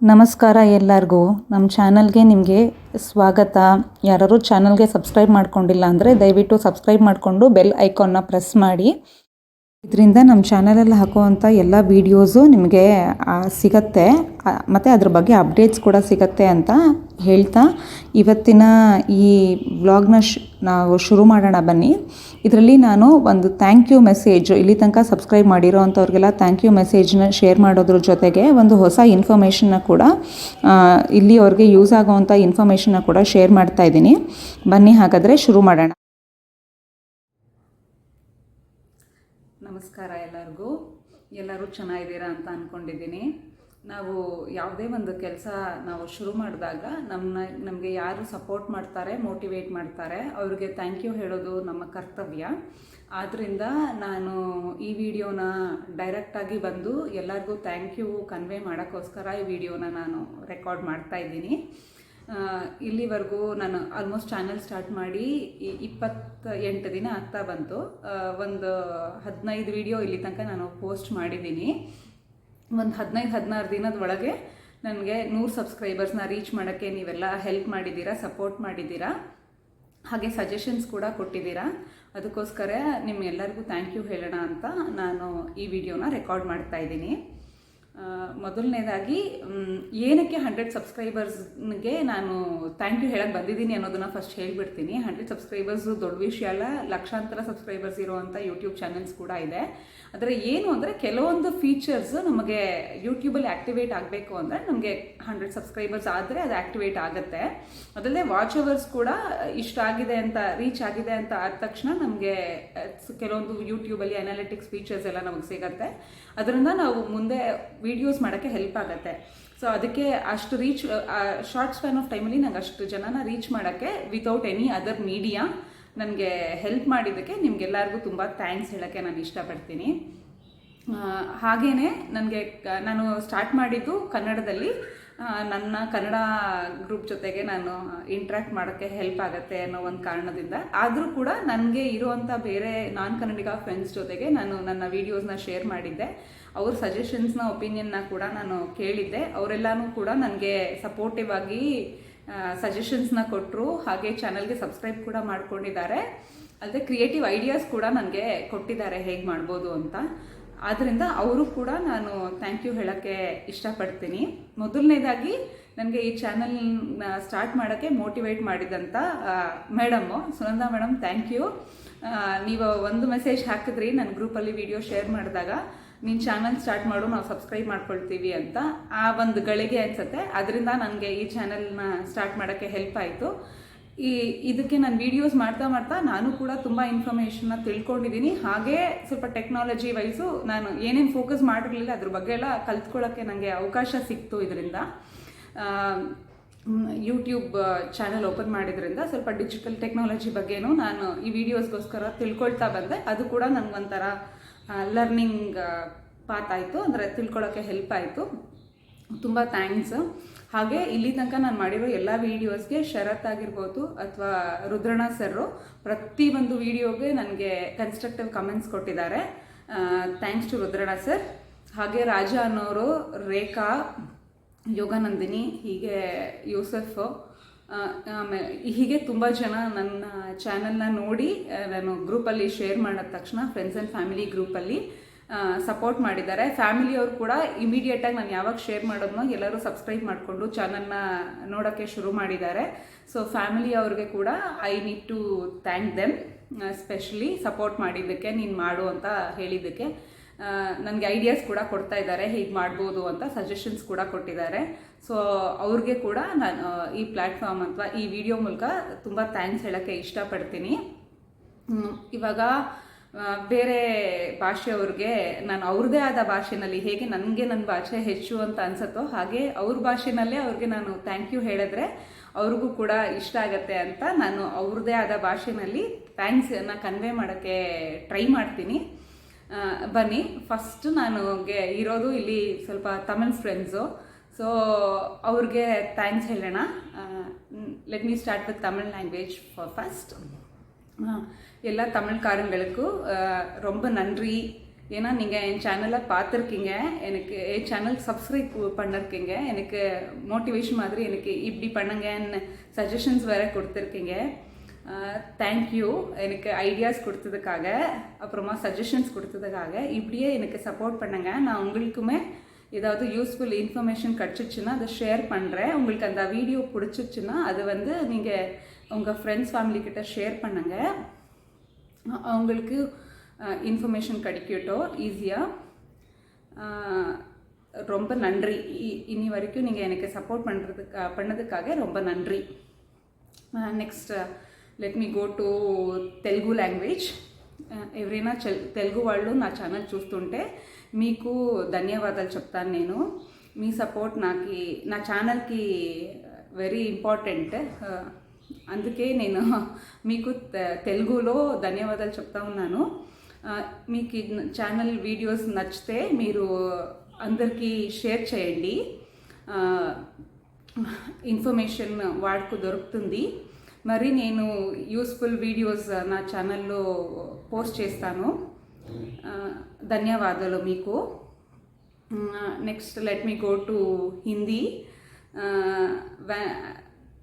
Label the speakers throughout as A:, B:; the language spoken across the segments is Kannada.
A: ನಮಸ್ಕಾರ ಎಲ್ಲರಿಗೂ. ನಮ್ಮ ಚಾನಲ್ಗೆ ನಿಮಗೆ ಸ್ವಾಗತ. ಯಾರಾದ್ರು ಚಾನಲ್ಗೆ ಸಬ್ಸ್ಕ್ರೈಬ್ ಮಾಡ್ಕೊಂಡಿಲ್ಲ ಅಂದರೆ ದಯವಿಟ್ಟು ಸಬ್ಸ್ಕ್ರೈಬ್ ಮಾಡಿಕೊಂಡು ಬೆಲ್ ಐಕಾನ್ನ ಪ್ರೆಸ್ ಮಾಡಿ. ಇದರಿಂದ ನಮ್ಮ ಚಾನಲಲ್ಲಿ ಹಾಕುವಂಥ ಎಲ್ಲ ವೀಡಿಯೋಸು ನಿಮಗೆ ಸಿಗತ್ತೆ. ಮತ್ತು ಅದ್ರ ಬಗ್ಗೆ ಅಪ್ಡೇಟ್ಸ್ ಕೂಡ ಸಿಗತ್ತೆ ಅಂತ ಹೇಳ್ತಾ ಇವತ್ತಿನ ಈ ವ್ಲಾಗ್ನ ಶ್, ನಾವು ಶುರು ಮಾಡೋಣ ಬನ್ನಿ. ಇದರಲ್ಲಿ ನಾನು ಒಂದು ಥ್ಯಾಂಕ್ ಯು ಮೆಸೇಜ್ ಇಲ್ಲಿ ತನಕ ಸಬ್ಸ್ಕ್ರೈಬ್ ಮಾಡಿರೋ ಅಂಥವ್ರಿಗೆಲ್ಲ ಥ್ಯಾಂಕ್ ಯು ಮೆಸೇಜ್ನ ಶೇರ್ ಮಾಡೋದ್ರ ಜೊತೆಗೆ ಒಂದು ಹೊಸ ಇನ್ಫಾರ್ಮೇಷನ್ನ ಕೂಡ ಇಲ್ಲಿ ಅವ್ರಿಗೆ ಯೂಸ್ ಆಗೋವಂಥ ಇನ್ಫಾರ್ಮೇಷನ್ನ ಕೂಡ ಶೇರ್ ಮಾಡ್ತಾ ಇದ್ದೀನಿ. ಬನ್ನಿ ಹಾಗಾದರೆ ಶುರು ಮಾಡೋಣ. ನಮಸ್ಕಾರ ಎಲ್ಲರಿಗೂ. ಎಲ್ಲರೂ ಚೆನ್ನಾಗಿದ್ದೀರಾ ಅಂತ ಅಂದ್ಕೊಂಡಿದ್ದೀನಿ ನಾವು ಯಾವುದೇ ಒಂದು ಕೆಲಸ ನಾವು ಶುರು ಮಾಡಿದಾಗ ನಮ್ಮನ್ನ ನಮಗೆ ಯಾರು ಸಪೋರ್ಟ್ ಮಾಡ್ತಾರೆ, ಮೋಟಿವೇಟ್ ಮಾಡ್ತಾರೆ, ಅವ್ರಿಗೆ ಥ್ಯಾಂಕ್ ಯು ಹೇಳೋದು ನಮ್ಮ ಕರ್ತವ್ಯ. ಆದ್ದರಿಂದ ನಾನು ಈ ವಿಡಿಯೋನ ಡೈರೆಕ್ಟಾಗಿ ಬಂದು ಎಲ್ಲರಿಗೂ ಥ್ಯಾಂಕ್ ಯು ಕನ್ವೆ ಮಾಡೋಕ್ಕೋಸ್ಕರ ಈ ವಿಡಿಯೋನ ನಾನು ರೆಕಾರ್ಡ್ ಮಾಡ್ತಾ ಇದ್ದೀನಿ. ಇಲ್ಲಿವರೆಗೂ ನಾನು ಆಲ್ಮೋಸ್ಟ್ ಚಾನೆಲ್ ಸ್ಟಾರ್ಟ್ ಮಾಡಿ ಇಪ್ಪತ್ತ ಎಂಟು ದಿನ ಆಗ್ತಾ ಬಂತು. ಒಂದು ಹದಿನೈದು ವಿಡಿಯೋ ಇಲ್ಲಿ ತನಕ ನಾನು ಪೋಸ್ಟ್ ಮಾಡಿದ್ದೀನಿ. ಒಂದು ಹದಿನೈದು, ಹದಿನಾರು ದಿನದ ಒಳಗೆ ನನಗೆ ನೂರು ಸಬ್ಸ್ಕ್ರೈಬರ್ಸ್ನ ರೀಚ್ ಮಾಡೋಕ್ಕೆ ನೀವೆಲ್ಲ ಹೆಲ್ಪ್ ಮಾಡಿದ್ದೀರಾ ಸಪೋರ್ಟ್ ಮಾಡಿದ್ದೀರಾ, ಹಾಗೆ ಸಜೆಷನ್ಸ್ ಕೂಡ ಕೊಟ್ಟಿದ್ದೀರಾ. ಅದಕ್ಕೋಸ್ಕರ ನಿಮ್ಮೆಲ್ಲರಿಗೂ ಥ್ಯಾಂಕ್ ಯು ಹೇಳೋಣ ಅಂತ ನಾನು ಈ ವಿಡಿಯೋನ ರೆಕಾರ್ಡ್ ಮಾಡ್ತಾ ಇದ್ದೀನಿ. ಮೊದಲನೇದಾಗಿ ಏನಕ್ಕೆ ಹಂಡ್ರೆಡ್ ಸಬ್ಸ್ಕ್ರೈಬರ್ಸ್ಗೆ ನಾನು ಥ್ಯಾಂಕ್ ಯು ಹೇಳಕ್ಕೆ ಬಂದಿದ್ದೀನಿ ಅನ್ನೋದನ್ನ ಫಸ್ಟ್ ಹೇಳಿಬಿಡ್ತೀನಿ. ಹಂಡ್ರೆಡ್ ಸಬ್ಸ್ಕ್ರೈಬರ್ಸ್ ದೊಡ್ಡ ವಿಷಯ ಅಲ್ಲ, ಲಕ್ಷಾಂತರ ಸಬ್ಸ್ಕ್ರೈಬರ್ಸ್ ಇರುವಂಥ ಯೂಟ್ಯೂಬ್ ಚಾನೆಲ್ಸ್ ಕೂಡ ಇದೆ. ಆದರೆ ಏನು ಅಂದರೆ ಕೆಲವೊಂದು ಫೀಚರ್ಸ್ ನಮಗೆ ಯೂಟ್ಯೂಬಲ್ಲಿ ಆ್ಯಕ್ಟಿವೇಟ್ ಆಗಬೇಕು ಅಂದರೆ ನಮಗೆ ಹಂಡ್ರೆಡ್ ಸಬ್ಸ್ಕ್ರೈಬರ್ಸ್ ಆದರೆ ಅದು ಆ್ಯಕ್ಟಿವೇಟ್ ಆಗುತ್ತೆ. ಅದಲ್ಲದೆ ವಾಚ್ ಅವರ್ಸ್ ಕೂಡ ಇಷ್ಟ ಆಗಿದೆ ಅಂತ ರೀಚ್ ಆಗಿದೆ ಅಂತ ಆದ ತಕ್ಷಣ ನಮಗೆ ಕೆಲವೊಂದು ಯೂಟ್ಯೂಬಲ್ಲಿ ಅನಾಲಿಟಿಕ್ಸ್ ಫೀಚರ್ಸ್ ಎಲ್ಲ ನಮಗೆ ಸಿಗತ್ತೆ. ಅದರಿಂದ ನಾವು ಮುಂದೆ ವೀಡಿಯೋಸ್ ಮಾಡೋಕ್ಕೆ ಹೆಲ್ಪ್ ಆಗುತ್ತೆ. ಸೊ ಅದಕ್ಕೆ ಅಷ್ಟು ರೀಚ್ ಶಾರ್ಟ್ ಸ್ಪ್ಯಾನ್ ಆಫ್ ಟೈಮಲ್ಲಿ ನಂಗೆ ಅಷ್ಟು ಜನನ ರೀಚ್ ಮಾಡೋಕ್ಕೆ ವಿತೌಟ್ ಎನಿ ಅದರ್ ಮೀಡಿಯಾ ನನಗೆ ಹೆಲ್ಪ್ ಮಾಡಿದ್ದಕ್ಕೆ ನಿಮ್ಗೆಲ್ಲರಿಗೂ ತುಂಬ ಥ್ಯಾಂಕ್ಸ್ ಹೇಳೋಕ್ಕೆ ನಾನು ಇಷ್ಟಪಡ್ತೀನಿ. ಹಾಗೇ ನನಗೆ ನಾನು ಸ್ಟಾರ್ಟ್ ಮಾಡಿದ್ದು ಕನ್ನಡದಲ್ಲಿ ನನ್ನ ಕನ್ನಡ ಗ್ರೂಪ್ ಜೊತೆಗೆ ನಾನು ಇಂಟ್ರ್ಯಾಕ್ಟ್ ಮಾಡೋಕ್ಕೆ ಹೆಲ್ಪ್ ಆಗುತ್ತೆ ಅನ್ನೋ ಒಂದು ಕಾರಣದಿಂದ. ಆದರೂ ಕೂಡ ನನಗೆ ಇರುವಂಥ ಬೇರೆ ನಾನ್ ಕನ್ನಡಿಗ ಫ್ರೆಂಡ್ಸ್ ಜೊತೆಗೆ ನಾನು ನನ್ನ ವೀಡಿಯೋಸ್ನ ಶೇರ್ ಮಾಡಿದ್ದೆ. ಅವ್ರ ಸಜೆಷನ್ಸ್ನ ಒಪಿನಿಯನ್ನ ಕೂಡ ನಾನು ಕೇಳಿದ್ದೆ. ಅವರೆಲ್ಲನೂ ಕೂಡ ನನಗೆ ಸಪೋರ್ಟಿವ್ ಆಗಿ ಸಜೆಷನ್ಸ್ನ ಕೊಟ್ಟರು ಹಾಗೆ ಚಾನಲ್ಗೆ ಸಬ್ಸ್ಕ್ರೈಬ್ ಕೂಡ ಮಾಡ್ಕೊಂಡಿದ್ದಾರೆ. ಅಲ್ಲದೆ ಕ್ರಿಯೇಟಿವ್ ಐಡಿಯಾಸ್ ಕೂಡ ನನಗೆ ಕೊಟ್ಟಿದ್ದಾರೆ ಹೇಗೆ ಮಾಡ್ಬೋದು ಅಂತ. ಆದ್ದರಿಂದ ಅವರು ಕೂಡ ನಾನು ಥ್ಯಾಂಕ್ ಯು ಹೇಳೋಕ್ಕೆ ಇಷ್ಟಪಡ್ತೀನಿ. ಮೊದಲನೇದಾಗಿ ನನಗೆ ಈ ಚಾನಲ್ ಸ್ಟಾರ್ಟ್ ಮಾಡೋಕ್ಕೆ ಮೋಟಿವೇಟ್ ಮಾಡಿದಂಥ madam Sunanda madam thank you ನೀವು ಒಂದು ಮೆಸೇಜ್ ಹಾಕಿದ್ರಿ ನನ್ನ ಗ್ರೂಪಲ್ಲಿ ವಿಡಿಯೋ ಶೇರ್ ಮಾಡಿದಾಗ ನಿನ್ನ ಚಾನಲ್ ಸ್ಟಾರ್ಟ್ ಮಾಡು, ನಾವು ಸಬ್ಸ್ಕ್ರೈಬ್ ಮಾಡ್ಕೊಳ್ತೀವಿ ಅಂತ ಆ ಒಂದು ಗಳಿಗೆ ಅನಿಸುತ್ತೆ. ಅದರಿಂದ ನನಗೆ ಈ ಚಾನಲ್ನ ಸ್ಟಾರ್ಟ್ ಮಾಡೋಕ್ಕೆ ಹೆಲ್ಪ್ ಆಯಿತು. ಈ ಇದಕ್ಕೆ ನಾನು ವೀಡಿಯೋಸ್ ಮಾಡ್ತಾ ಮಾಡ್ತಾ ನಾನು ಕೂಡ ತುಂಬ ಇನ್ಫಾರ್ಮೇಷನ್ನ ತಿಳ್ಕೊಂಡಿದ್ದೀನಿ ಹಾಗೆ ಸ್ವಲ್ಪ ಟೆಕ್ನಾಲಜಿ ವೈಸು ನಾನು ಏನೇನು ಫೋಕಸ್ ಮಾಡಿರಲಿಲ್ಲ ಅದ್ರ ಬಗ್ಗೆ ಎಲ್ಲ ಕಲ್ತ್ಕೊಳ್ಳೋಕ್ಕೆ ನನಗೆ ಅವಕಾಶ ಸಿಕ್ತು ಇದರಿಂದ. ಯೂಟ್ಯೂಬ್ ಚಾನಲ್ ಓಪನ್ ಮಾಡಿದ್ರಿಂದ ಸ್ವಲ್ಪ ಡಿಜಿಟಲ್ ಟೆಕ್ನಾಲಜಿ ಬಗ್ಗೆನೂ ನಾನು ಈ ವಿಡಿಯೋಸ್ಗೋಸ್ಕರ ತಿಳ್ಕೊಳ್ತಾ ಬಂದೆ. ಅದು ಕೂಡ ನನಗೊಂಥರ ಲರ್ನಿಂಗ್ ಪಾತ್ ಆಯಿತು. ಅಂದರೆ ತಿಳ್ಕೊಳ್ಳೋಕ್ಕೆ ಹೆಲ್ಪ್ ಆಯಿತು. ತುಂಬ ಥ್ಯಾಂಕ್ಸ್ ಹಾಗೆ ಇಲ್ಲಿ ತನಕ ನಾನು ಮಾಡಿರೋ ಎಲ್ಲ ವೀಡಿಯೋಸ್ಗೆ ಶರತ್ ಆಗಿರ್ಬೋದು ಅಥವಾ ರುದ್ರಣ ಸರ್ರು ಪ್ರತಿಯೊಂದು ವಿಡಿಯೋಗೆ ನನಗೆ ಕನ್ಸ್ಟ್ರಕ್ಟಿವ್ ಕಮೆಂಟ್ಸ್ ಕೊಟ್ಟಿದ್ದಾರೆ. ಥ್ಯಾಂಕ್ಸ್ ಟು ರುದ್ರಣ ಸರ್ ಹಾಗೆ ರಾಜ ಅನ್ನೋರು ರೇಖಾ, ಯೋಗಾನಂದಿನಿ, ಹೀಗೆ ಯೂಸಫ್ ಹೀಗೆ ತುಂಬ ಜನ ನನ್ನ ಚಾನಲ್ನ ನೋಡಿ ನಾನು ಗ್ರೂಪಲ್ಲಿ ಶೇರ್ ಮಾಡಿದ ತಕ್ಷಣ ಫ್ರೆಂಡ್ಸ್ ಆ್ಯಂಡ್ ಫ್ಯಾಮಿಲಿ ಗ್ರೂಪಲ್ಲಿ ಸಪೋರ್ಟ್ ಮಾಡಿದ್ದಾರೆ. ಫ್ಯಾಮಿಲಿಯವರು ಕೂಡ ಇಮಿಡಿಯೇಟಾಗಿ ನಾನು ಯಾವಾಗ ಶೇರ್ ಮಾಡೋದನ್ನೋ ಎಲ್ಲರೂ ಸಬ್ಸ್ಕ್ರೈಬ್ ಮಾಡಿಕೊಂಡು ಚಾನಲ್ನ ನೋಡೋಕ್ಕೆ ಶುರು ಮಾಡಿದ್ದಾರೆ. ಸೊ ಫ್ಯಾಮಿಲಿ ಅವ್ರಿಗೆ ಕೂಡ I need to thank them specially support ಮಾಡಿದ್ದಕ್ಕೆ, ನೀನು ಮಾಡು ಅಂತ ಹೇಳಿದ್ದಕ್ಕೆ. ನನಗೆ ಐಡಿಯಾಸ್ ಕೂಡ ಕೊಡ್ತಾ ಇದ್ದಾರೆ, ಹೀಗೆ ಮಾಡ್ಬೋದು ಅಂತ ಸಜೆಷನ್ಸ್ ಕೂಡ ಕೊಟ್ಟಿದ್ದಾರೆ. ಸೊ ಅವ್ರಿಗೆ ಕೂಡ ನಾನು ಈ ಪ್ಲ್ಯಾಟ್ಫಾರ್ಮ್ ಅಥವಾ ಈ ವಿಡಿಯೋ ಮೂಲಕ ತುಂಬ ಥ್ಯಾಂಕ್ಸ್ ಹೇಳೋಕ್ಕೆ ಇಷ್ಟಪಡ್ತೀನಿ. ಇವಾಗ ಬೇರೆ ಭಾಷೆಯವ್ರಿಗೆ ನಾನು ಅವ್ರದ್ದೇ ಆದ ಭಾಷೆನಲ್ಲಿ ಹೇಗೆ ನನಗೆ ನನ್ನ ಭಾಷೆ ಹೆಚ್ಚು ಅಂತ ಅನ್ಸತ್ತೋ ಹಾಗೆ ಅವ್ರ ಭಾಷೆನಲ್ಲೇ ಅವ್ರಿಗೆ ನಾನು ಥ್ಯಾಂಕ್ ಯು ಹೇಳಿದ್ರೆ ಅವ್ರಿಗೂ ಕೂಡ ಇಷ್ಟ ಆಗತ್ತೆ ಅಂತ ನಾನು ಅವ್ರದ್ದೇ ಆದ ಭಾಷೆನಲ್ಲಿ ಥ್ಯಾಂಕ್ಸನ್ನು ಕನ್ವೆ ಮಾಡೋಕ್ಕೆ ಟ್ರೈ ಮಾಡ್ತೀನಿ. ಬನ್ನಿ ಫಸ್ಟ್ ನಾನು ಗೆ ಇರೋದು ಇಲ್ಲಿ ಸ್ವಲ್ಪ ತಮಿಳ್ ಫ್ರೆಂಡ್ಸು ಸೊ ಅವ್ರಿಗೆ ಥ್ಯಾಂಕ್ಸ್ ಹೇಳೋಣ. Let me start with Tamil language first ஆ, எல்லா தமிழ்காரங்களுக்கும் ரொம்ப நன்றி. ஏன்னா நீங்கள் என் சேனலை பார்த்துருக்கீங்க. எனக்கு என் சேனல் சப்ஸ்கிரைப் பண்ணிருக்கீங்க. எனக்கு மோட்டிவேஷன் மாதிரி எனக்கு இப்படி பண்ணுங்கன்னு சஜஷன்ஸ் வேறு கொடுத்துருக்கீங்க. தேங்க்யூ எனக்கு ஐடியாஸ் கொடுத்ததுக்காக அப்புறமா சஜஷன்ஸ் கொடுத்ததுக்காக இப்படியே எனக்கு சப்போர்ட் பண்ணுங்க. நான் உங்களுக்குமே ஏதாவது யூஸ்ஃபுல் இன்ஃபர்மேஷன் கிடச்சிச்சுன்னா அதை ஷேர் பண்ணுறேன் உங்களுக்கு அந்த வீடியோ பிடிச்சிச்சுன்னா அது வந்து நீங்கள் உங்கள் ஃப்ரெண்ட்ஸ் ஃபேமிலி கிட்ட ஷேர் பண்ணுங்கள் அவங்களுக்கு இன்ஃபர்மேஷன் கிடைக்கட்டும் ஈஸியாக ரொம்ப நன்றி இ- இனி வரைக்கும் நீங்கள் எனக்கு சப்போர்ட் பண்ணுறதுக்கு பண்ணதுக்காக ரொம்ப நன்றி next let me go to Telugu language ఎవరైనా చెల్ తెలుగు వాళ్ళు నా ఛానల్ చూస్తుంటే మీకు ధన్యవాదాలు చెప్తాను నేను మీ సపోర్ట్ నాకు నా ఛానల్కి వెరీ ఇంపార్టెంట్ అందుకే నేను మీకు తెలుగులో ధన్యవాదాలు చెప్తా ఉన్నాను. మీకు ఛానల్ వీడియోస్ నచ్చితే మీరు అందరికీ షేర్ చేయండి. ఇన్ఫర్మేషన్ వాడుకు దొరుకుతుంది. మరి నేను యూస్ఫుల్ వీడియోస్ నా ఛానల్లో పోస్ట్ చేస్తాను. ధన్యవాదాలు మీకు. Next let me go to Hindi.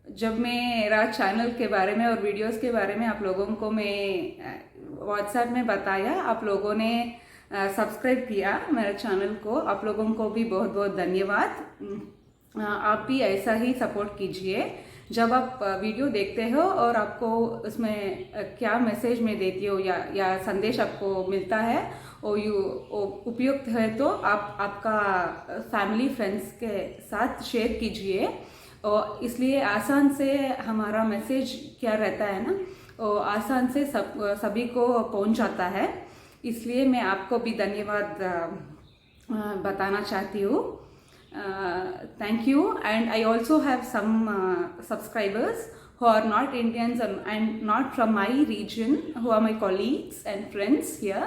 A: जब मेरा चैनल के बारे में और वीडियोस के बारे में आप लोगों को मैं व्हाट्सएप में बताया, आप लोगों ने सब्सक्राइब किया मेरे चैनल को। आप लोगों को भी बहुत बहुत धन्यवाद। आप भी ऐसा ही सपोर्ट कीजिए। जब आप वीडियो देखते हो और आपको उसमें क्या मैसेज में देती हो या या संदेश आपको मिलता है वो यू उपयुक्त है तो आप आपका फैमिली फ्रेंड्स के साथ शेयर कीजिए। और इसलिए आसान से हमारा मैसेज क्या रहता है ना, और आसान से सब, सभी को पहुँच जाता है। इसलिए मैं आपको भी धन्यवाद बताना चाहती हूँ। Thank you and I also have some subscribers who are not Indians and not from my region who are my colleagues and friends here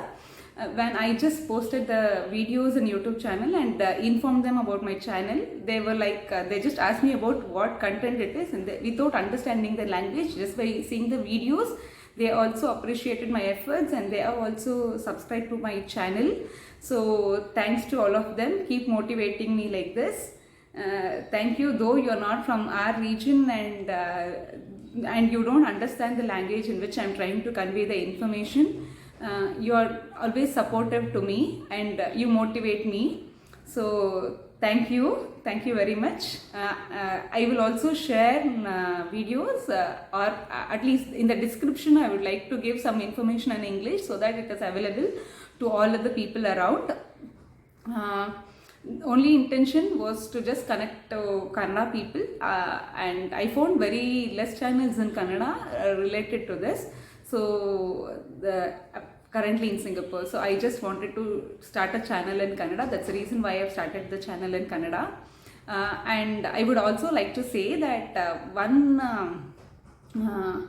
A: uh, when i just posted the videos in youtube channel and uh, informed them about my channel they were like uh, they just asked me about what content it is and they, without understanding the language just by seeing the videos they also appreciated my efforts and they have also subscribed to my channel. So thanks to all of them. Keep motivating me like this. Uh, thank you. Though you're not from our region and uh, and you don't understand the language in which i'm trying to convey the information uh, you are always supportive to me and uh, you motivate me. So thank you. Thank you very much. Uh, uh, i will also share uh, videos uh, or uh, at least in the description i would like to give some information in english so that it is available to all of the people around. Uh, only intention was to just connect to Kannada people. Uh, and I found very less channels in Kannada uh, related to this so the uh, currently in Singapore. So I just wanted to start a channel in Canada. that's the reason why I've started the channel in Canada. uh, and I would also like to say that uh, one um, uh,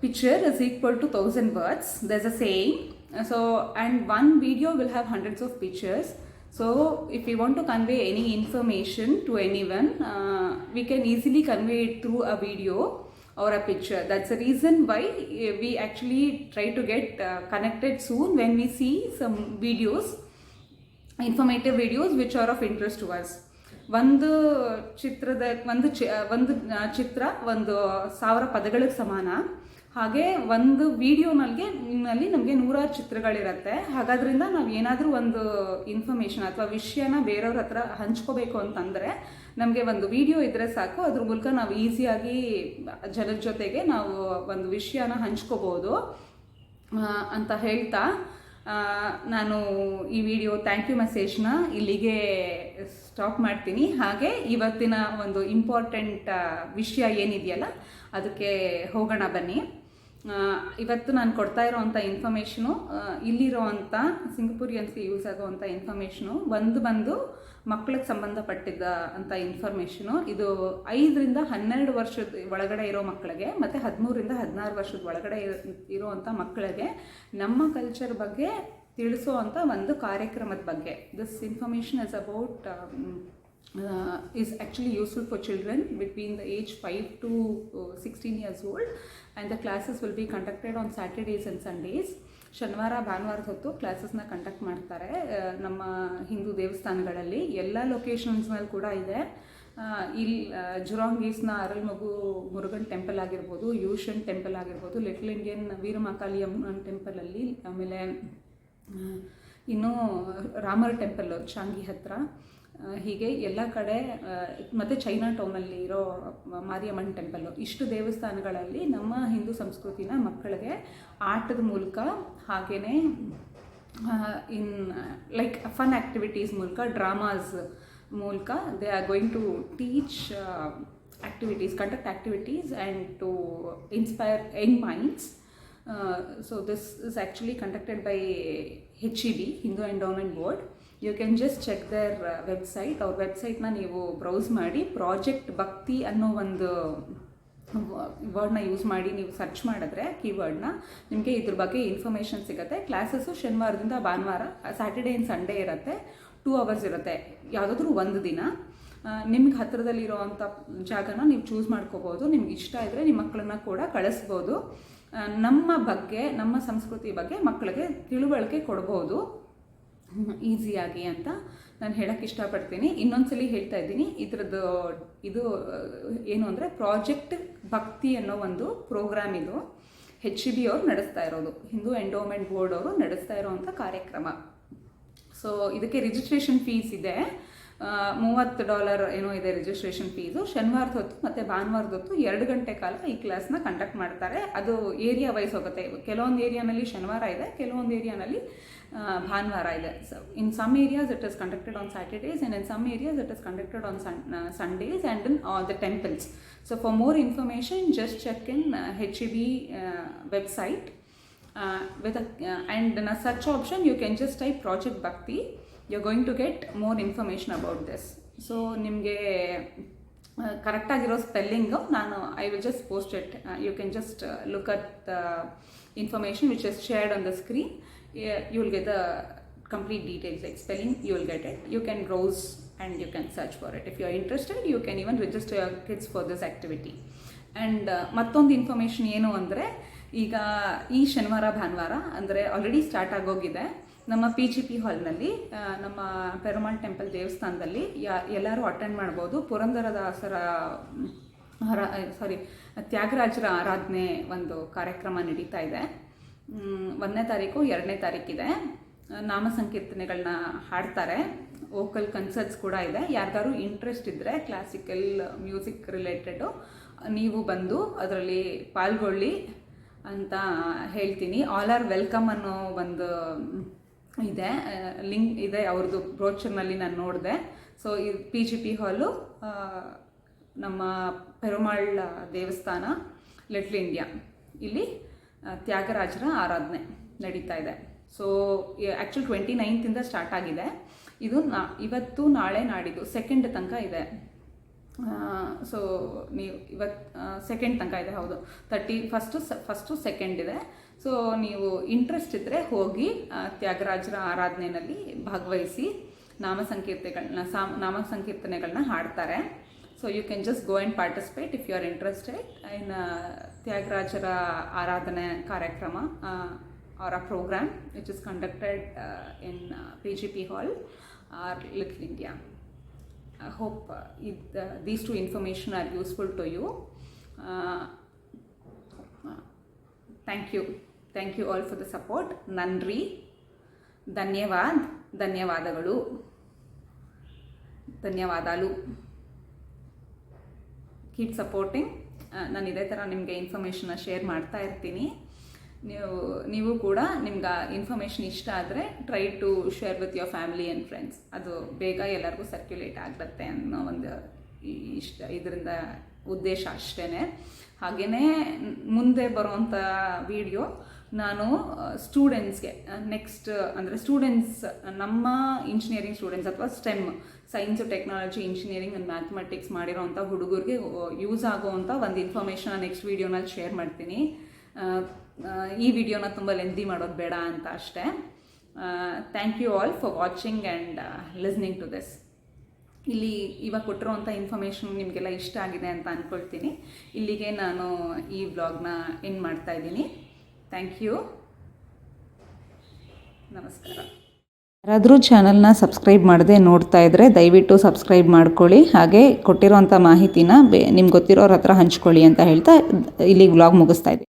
A: picture is equal to 1000 words. There's a saying. Uh, so and one video will have hundreds of pictures. So if we want to convey any information to anyone uh, we can easily convey it through a video or a picture that's the reason why uh, we actually try to get uh, connected soon when we see some videos informative videos which are of interest to us. ಒಂದು ಚಿತ್ರದ ಒಂದು ಚಿ ಒಂದು ಚಿತ್ರ ಒಂದು ಸಾವಿರ ಪದಗಳಿಗೆ ಸಮಾನ ಹಾಗೆ ಒಂದು ವಿಡಿಯೋನಲ್ಲಿ ನಲ್ಲಿ ನಮಗೆ ನೂರಾರು ಚಿತ್ರಗಳಿರುತ್ತೆ. ಹಾಗಾದ್ರಿಂದ ನಾವು ಏನಾದರೂ ಒಂದು ಇನ್ಫಾರ್ಮೇಷನ್ ಅಥವಾ ವಿಷಯನ ಬೇರೆಯವ್ರ ಹತ್ರ ಹಂಚ್ಕೋಬೇಕು ಅಂತಂದರೆ ನಮಗೆ ಒಂದು ವಿಡಿಯೋ ಇದ್ದರೆ ಸಾಕು. ಅದ್ರ ಮೂಲಕ ನಾವು ಈಸಿಯಾಗಿ ಜನರ ಜೊತೆಗೆ ನಾವು ಒಂದು ವಿಷಯನ ಹಂಚ್ಕೋಬೋದು. ಅಂತ ಹೇಳ್ತಾ ನಾನು ಈ ವಿಡಿಯೋ ಥ್ಯಾಂಕ್ ಯು ಮೆಸೇಜ್ನ ಇಲ್ಲಿಗೆ ಸ್ಟಾಪ್ ಮಾಡ್ತೀನಿ. ಹಾಗೆ ಇವತ್ತಿನ ಒಂದು ಇಂಪಾರ್ಟೆಂಟ್ ವಿಷಯ ಏನಿದೆಯಲ್ಲ, ಅದಕ್ಕೆ ಹೋಗೋಣ ಬನ್ನಿ. ಇವತ್ತು ನಾನು ಕೊಡ್ತಾ ಇರೋವಂಥ ಇನ್ಫಾರ್ಮೇಷನು ಇಲ್ಲಿರೋವಂಥ ಸಿಂಗಪುರಿಯನ್ಸ್ಗೆ ಯೂಸ್ ಆಗೋವಂಥ ಇನ್ಫಾರ್ಮೇಷನು ಒಂದು ಬಂದು ಮಕ್ಕಳಿಗೆ ಸಂಬಂಧಪಟ್ಟಿದ್ದ ಅಂಥ ಇನ್ಫಾರ್ಮೇಷನು ಇದು ಐದರಿಂದ ಹನ್ನೆರಡು ವರ್ಷದ ಒಳಗಡೆ ಇರೋ ಮಕ್ಕಳಿಗೆ ಮತ್ತು ಹದಿಮೂರಿಂದ ಹದಿನಾರು ವರ್ಷದ ಒಳಗಡೆ ಇರೋ- ಇರೋವಂಥ ಮಕ್ಕಳಿಗೆ ನಮ್ಮ ಕಲ್ಚರ್ ಬಗ್ಗೆ ತಿಳಿಸೋ ಅಂಥ ಒಂದು ಕಾರ್ಯಕ್ರಮದ ಬಗ್ಗೆ. This information is about uh, is actually useful for children between the age 5 to uh, 16 years old. And the classes will be conducted on saturdays and sundays. ಶನಿವಾರ ಭಾನುವಾರದ ಹೊತ್ತು ಕ್ಲಾಸಸ್ನ ಕಂಡಕ್ಟ್ ಮಾಡ್ತಾರೆ ನಮ್ಮ ಹಿಂದೂ ದೇವಸ್ಥಾನಗಳಲ್ಲಿ. ಎಲ್ಲ ಲೊಕೇಶನ್ಸ್ನಲ್ಲಿ ಕೂಡ ಇದೆ. ಆ, ಇಲ್ಲಿ ಜುರಾಂಗೀಸ್ನ ಅರಳ್ಮಗು ಮುರುಗನ್ ಟೆಂಪಲ್ ಆಗಿರ್ಬೋದು ಯೂಷನ್ ಟೆಂಪಲ್ ಆಗಿರ್ಬೋದು ಲಿಟ್ಲ್ ಇಂಡಿಯನ್ ವೀರಮಕಾಳಿ ಅಮ್ಮನ್ ಟೆಂಪಲಲ್ಲಿ ಆಮೇಲೆ ಇನ್ನೂ ರಾಮರ್ ಟೆಂಪಲ್ ಶಾಂಗಿ ಹತ್ರ. ಹೀಗೆ ಎಲ್ಲ ಕಡೆ ಮತ್ತು ಚೈನಾ ಟೌನಲ್ಲಿ ಇರೋ ಮಾರಿಯಮ್ಮನ್ ಟೆಂಪಲ್ಲು ಇಷ್ಟು ದೇವಸ್ಥಾನಗಳಲ್ಲಿ ನಮ್ಮ ಹಿಂದೂ ಸಂಸ್ಕೃತಿನ ಮಕ್ಕಳಿಗೆ ಆಟದ ಮೂಲಕ ಹಾಗೆಯೇ ಇನ್ ಲೈಕ್ ಫನ್ ಆ್ಯಕ್ಟಿವಿಟೀಸ್ ಮೂಲಕ ಡ್ರಾಮಾಸ್ ಮೂಲಕ they are going to teach activities conduct activities and to inspire young minds so this is actually conducted by H E B Hindu endowment board you can just check their website ಅವ್ರ ವೆಬ್ಸೈಟ್ನ ನೀವು ಬ್ರೌಸ್ ಮಾಡಿ ಪ್ರಾಜೆಕ್ಟ್ ಭಕ್ತಿ ಅನ್ನೋ ಒಂದು ವರ್ಡ್ನ ಯೂಸ್ ಮಾಡಿ ನೀವು ಸರ್ಚ್ ಮಾಡಿದ್ರೆ ಕೀವರ್ಡ್ನ ನಿಮಗೆ ಇದ್ರ ಬಗ್ಗೆ ಇನ್ಫಾರ್ಮೇಷನ್ ಸಿಗುತ್ತೆ. ಕ್ಲಾಸಸ್ಸು ಶನಿವಾರದಿಂದ ಭಾನುವಾರ ಸ್ಯಾಟರ್ಡೆ ಆ್ಯಂಡ್ ಸಂಡೇ ಇರುತ್ತೆ. ಟೂ ಅವರ್ಸ್ ಇರುತ್ತೆ. ಯಾವುದಾದ್ರೂ ಒಂದು ದಿನ. ನಿಮ್ಗೆ ಹತ್ತಿರದಲ್ಲಿರೋ ಅಂಥ ಜಾಗನ ನೀವು ಚೂಸ್ ಮಾಡ್ಕೋಬೋದು. ನಿಮ್ಗೆ ಇಷ್ಟ ಇದ್ದರೆ ನಿಮ್ಮ ಮಕ್ಕಳನ್ನ ಕೂಡ ಕಳಿಸ್ಬೋದು. ನಮ್ಮ ಬಗ್ಗೆ, ನಮ್ಮ ಸಂಸ್ಕೃತಿ ಬಗ್ಗೆ ಮಕ್ಕಳಿಗೆ ತಿಳುವಳಿಕೆ ಕೊಡ್ಬೋದು. ಈಸಿಯಾಗಿ ಅಂತ ನಾನು ಹೇಳಕ್ಕೆ ಇಷ್ಟಪಡ್ತೀನಿ. ಇನ್ನೊಂದ್ಸಲಿ ಹೇಳ್ತಾ ಇದ್ದೀನಿ, ಇದ್ರದ್ದು, ಇದು, ಏನು ಅಂದರೆ ಪ್ರಾಜೆಕ್ಟ್ ಭಕ್ತಿ ಅನ್ನೋ ಒಂದು ಪ್ರೋಗ್ರಾಮ್ ಇದು. ಹೆಚ್ ಬಿ ಅವರು ನಡೆಸ್ತಾ ಇರೋದು. ಹಿಂದೂ ಎಂಡೋಮೆಂಟ್ ಬೋರ್ಡ್ ಅವರು ನಡೆಸ್ತಾ ಇರೋವಂಥ ಕಾರ್ಯಕ್ರಮ. ಸೊ ಇದಕ್ಕೆ ರಿಜಿಸ್ಟ್ರೇಷನ್ ಫೀಸ್ ಇದೆ. ಮೂವತ್ತು ಡಾಲರ್ ಏನೋ ಇದೆ ರಿಜಿಸ್ಟ್ರೇಷನ್ ಫೀಸು ಶನಿವಾರದ ಹೊತ್ತು ಮತ್ತು ಭಾನುವಾರದ ಹೊತ್ತು ಎರಡು ಗಂಟೆ ಕಾಲ ಈ ಕ್ಲಾಸ್ನ ಕಂಡಕ್ಟ್ ಮಾಡ್ತಾರೆ. ಅದು ಏರಿಯಾ ವೈಸ್ ಹೋಗುತ್ತೆ. ಕೆಲವೊಂದು ಏರಿಯಾನಲ್ಲಿ ಶನಿವಾರ ಇದೆ, ಕೆಲವೊಂದು ಏರಿಯಾನಲ್ಲಿ ಆ, ಭಾನುವಾರ ಇದೆ so in some areas it is conducted on Saturdays and in some areas it is conducted on sun Sundays and in the temples so for more information just check in H E B website uh, with a uh, and in a search option you can just type project bhakti you're going to get more information about this so ನಿಮಗೆ ಕರೆಕ್ಟಾಗಿರೋ ಸ್ಪೆಲ್ಲಿಂಗು ನಾನು I will just post it you can just look at the information which is shared on the screen You will get the complete details like spelling you will get it you can browse and you can search for it if you are interested you can even register your kids for this activity and ಮತ್ತೊಂದು ಇನ್ಫಾರ್ಮೇಷನ್ ಏನು ಅಂದರೆ ಈಗ ಈ ಶನಿವಾರ ಭಾನುವಾರ ಅಂದರೆ ಆಲ್ರೆಡಿ ಸ್ಟಾರ್ಟ್ ಆಗೋಗಿದೆ ನಮ್ಮ ಪಿ ಜಿ ಪಿ ಹಾಲ್ನಲ್ಲಿ ನಮ್ಮ ಪೆರಮಾಲ್ ಟೆಂಪಲ್ ದೇವಸ್ಥಾನದಲ್ಲಿ ಯಾ ಎಲ್ಲರೂ ಅಟೆಂಡ್ ಮಾಡ್ಬೋದು ಪುರಂದರದಾಸರ ಸಾರಿ ತ್ಯಾಗರಾಜರ ಆರಾಧನೆ ಒಂದು ಕಾರ್ಯಕ್ರಮ ನಡೀತಾ ಇದೆ ಒಂದನೇ ತಾರೀಕು, ಎರಡನೇ ತಾರೀಕಿದೆ. ನಾಮ ಸಂಕೀರ್ತನೆಗಳನ್ನ ಹಾಡ್ತಾರೆ. ವೋಕಲ್ ಕನ್ಸರ್ಟ್ಸ್ ಕೂಡ ಇದೆ. ಯಾರಿಗಾರು ಇಂಟ್ರೆಸ್ಟ್ ಇದ್ದರೆ ಕ್ಲಾಸಿಕಲ್ ಮ್ಯೂಸಿಕ್ ರಿಲೇಟೆಡು ನೀವು ಬಂದು ಅದರಲ್ಲಿ ಪಾಲ್ಗೊಳ್ಳಿ ಅಂತ ಹೇಳ್ತೀನಿ. ಆಲ್ ಆರ್ ವೆಲ್ಕಮ್ ಅನ್ನೋ ಒಂದು ಇದೆ. ಲಿಂಕ್ ಇದೆ ಅವ್ರದ್ದು ಬ್ರೋಚರ್ನಲ್ಲಿ ನಾನು ನೋಡಿದೆ. ಸೊ ಇದು ಪಿ ಜಿ ಪಿ ಹಾಲು ನಮ್ಮ ಪೆರುಮಾಳ್ ದೇವಸ್ಥಾನ ಲಿಟ್ಲ್ ಇಂಡಿಯಾ ಇಲ್ಲಿ ತ್ಯಾಗರಾಜರ ಆರಾಧನೆ ನಡೀತಾ ಇದೆ. ಸೊ ಆ್ಯಕ್ಚುಲ್ ಟ್ವೆಂಟಿ ನೈನ್ತಿಂದ ಸ್ಟಾರ್ಟ್ ಆಗಿದೆ. ಇದು ನಾ, ಇವತ್ತು ನಾಳೆ ನಾಡಿದ್ದು ಸೆಕೆಂಡ್ ತನಕ ಇದೆ. ಸೊ ನೀವು ಇವತ್ತು ಸೆಕೆಂಡ್ ತನಕ ಇದೆ, ಹೌದು. ತರ್ಟಿ ಫಸ್ಟು ಫಸ್ಟು ಸೆಕೆಂಡ್ ಇದೆ. ಸೊ ನೀವು ಇಂಟ್ರೆಸ್ಟ್ ಇದ್ದರೆ ಹೋಗಿ ತ್ಯಾಗರಾಜರ ಆರಾಧನೆಯಲ್ಲಿ ಭಾಗವಹಿಸಿ ನಾಮ ಸಂಕೀರ್ತನೆಗಳನ್ನ ಸಾಮ್ ನಾಮ ಸಂಕೀರ್ತನೆಗಳನ್ನ ಹಾಡ್ತಾರೆ. So you can just go and participate if you are interested in ತ್ಯಾಗರಾಜರ ಆರಾಧನೆ ಕಾರ್ಯಕ್ರಮ or a program which is conducted in P G P hall or Little India I hope uh, it, uh, these two information are useful to you. Uh, uh, thank you. Thank you all for the support. ನನ್ರಿ ಧನ್ಯವಾದ ಧನ್ಯವಾದಗಳು ಧನ್ಯವಾದಾಲು ಕೀಪ್ ಸಪೋರ್ಟಿಂಗ್ ನಾನು ಇದೇ ಥರ ನಿಮಗೆ ಇನ್ಫಾರ್ಮೇಷನ್ನ ಶೇರ್ ಮಾಡ್ತಾ ಇರ್ತೀನಿ. ನೀವು ನೀವು ಕೂಡ ನಿಮ್ಗೆ ಇನ್ಫಾರ್ಮೇಷನ್ ಇಷ್ಟ ಆದರೆ try to share with your family and friends ಅದು ಬೇಗ ಎಲ್ಲರಿಗೂ ಸರ್ಕ್ಯುಲೇಟ್ ಆಗುತ್ತೆ ಅನ್ನೋ ಒಂದು ಇಷ್ಟ, ಇದರಿಂದ ಉದ್ದೇಶ ಅಷ್ಟೇ ಹಾಗೆಯೇ ಮುಂದೆ ಬರುವಂಥ ವಿಡಿಯೋ ನಾನು ಸ್ಟೂಡೆಂಟ್ಸ್ಗೆ ನೆಕ್ಸ್ಟ್ ಅಂದರೆ ಸ್ಟೂಡೆಂಟ್ಸ್ ನಮ್ಮ ಇಂಜಿನಿಯರಿಂಗ್ ಸ್ಟೂಡೆಂಟ್ಸ್ ಅಥವಾ STEM science technology engineering and mathematics ಮಾಡಿರೋಂಥ ಹುಡುಗರಿಗೆ ಯೂಸ್ ಆಗೋವಂಥ ಒಂದು ಇನ್ಫಾರ್ಮೇಷನ್ ನೆಕ್ಸ್ಟ್ ವೀಡಿಯೋನಲ್ಲಿ ಶೇರ್ ಮಾಡ್ತೀನಿ. ಈ ವಿಡಿಯೋನ ತುಂಬ ಲೆಂದಿ ಮಾಡೋದು ಬೇಡ ಅಂತ ಅಷ್ಟೇ. Thank you all for watching and listening to this ಇಲ್ಲಿ ಇವಾಗ ಕೊಟ್ಟಿರುವಂಥ ಇನ್ಫಾರ್ಮೇಷನ್ ನಿಮಗೆಲ್ಲ ಇಷ್ಟ ಆಗಿದೆ ಅಂತ ಅಂದ್ಕೊಳ್ತೀನಿ ಇಲ್ಲಿಗೆ ನಾನು ಈ ವ್ಲಾಗ್ನ ಎಂಡ್ ಮಾಡ್ತಾ ಇದ್ದೀನಿ. ಥ್ಯಾಂಕ್ ಯು ನಮಸ್ಕಾರ. ಯಾರಾದರೂ ಚಾನಲ್ನ ಸಬ್ಸ್ಕ್ರೈಬ್ ಮಾಡದೆ ನೋಡ್ತಾ ಇದ್ದರೆ ದಯವಿಟ್ಟು ಸಬ್ಸ್ಕ್ರೈಬ್ ಮಾಡ್ಕೊಳ್ಳಿ. ಹಾಗೆ ಕೊಟ್ಟಿರೋಂಥ ಮಾಹಿತಿನ ಬೇ ನಿಮ್ಗೆ ಗೊತ್ತಿರೋರ ಹತ್ರ ಹಂಚ್ಕೊಳ್ಳಿ ಅಂತ ಹೇಳ್ತಾ ಇಲ್ಲಿ ವ್ಲಾಗ್ ಮುಗಿಸ್ತಾ ಇದ್ದೀನಿ.